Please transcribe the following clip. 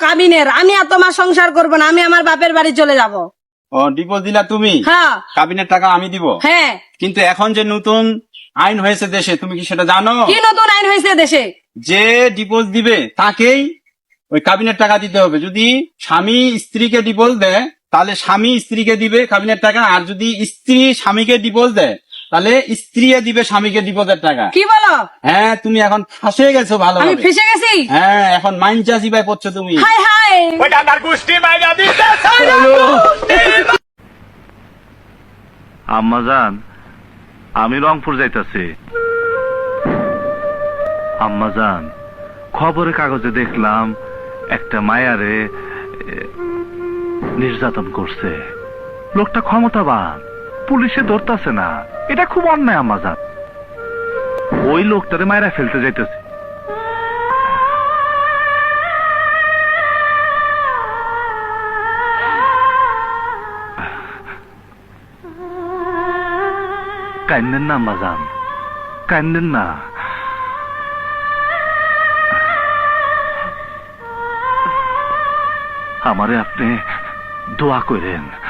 দিনের আমি আর তোমার সংসার করব না আমি আমার বাপের বাড়ি চলে যাব। ও ডিপোজ দিলা তুমি? হ্যাঁ। কাবিনের টাকা আমি দিব? হ্যাঁ। কিন্তু এখন যে নতুন আইন হয়েছে দেশে তুমি কি সেটা জানো? কি নতুন আইন হয়েছে দেশে? যে ডিপোজ দিবে তাকেই ওই কাবিনের টাকা দিতে হবে। যদি স্বামী স্ত্রীকে ডিপোজ দেয় তাহলে স্বামী স্ত্রীকে দিবে কাবিনের টাকা আর যদি স্ত্রী স্বামীকে ডিপোজ দেয় তাহলে স্ত্রী দিবে স্বামীকে ডিপোজের টাকা। কি বলো? হ্যাঁ তুমি এখন ফাঁসে গেছো ভালো আমি ফেসে গেছি? হ্যাঁ এখন মাইন চাষি ভাই পড়ছো তুমি। হাই হাই আম্মাজান আমি রংপুর যাইতাছি। আম্মাজান খবরের কাগজে দেখলাম একটা মায়ারে নির্যাতন করছে। লোকটা ক্ষমতাবান। পুলিশে ধরতাছে না। এটা খুব অন্যায় আম্মাজান ওই লোকটারে মায়েরা ফেলতে যাইতেছে। কান্দেন না আম্মাজান কান্দেন না। আমারে আপনি দোয়া করেন।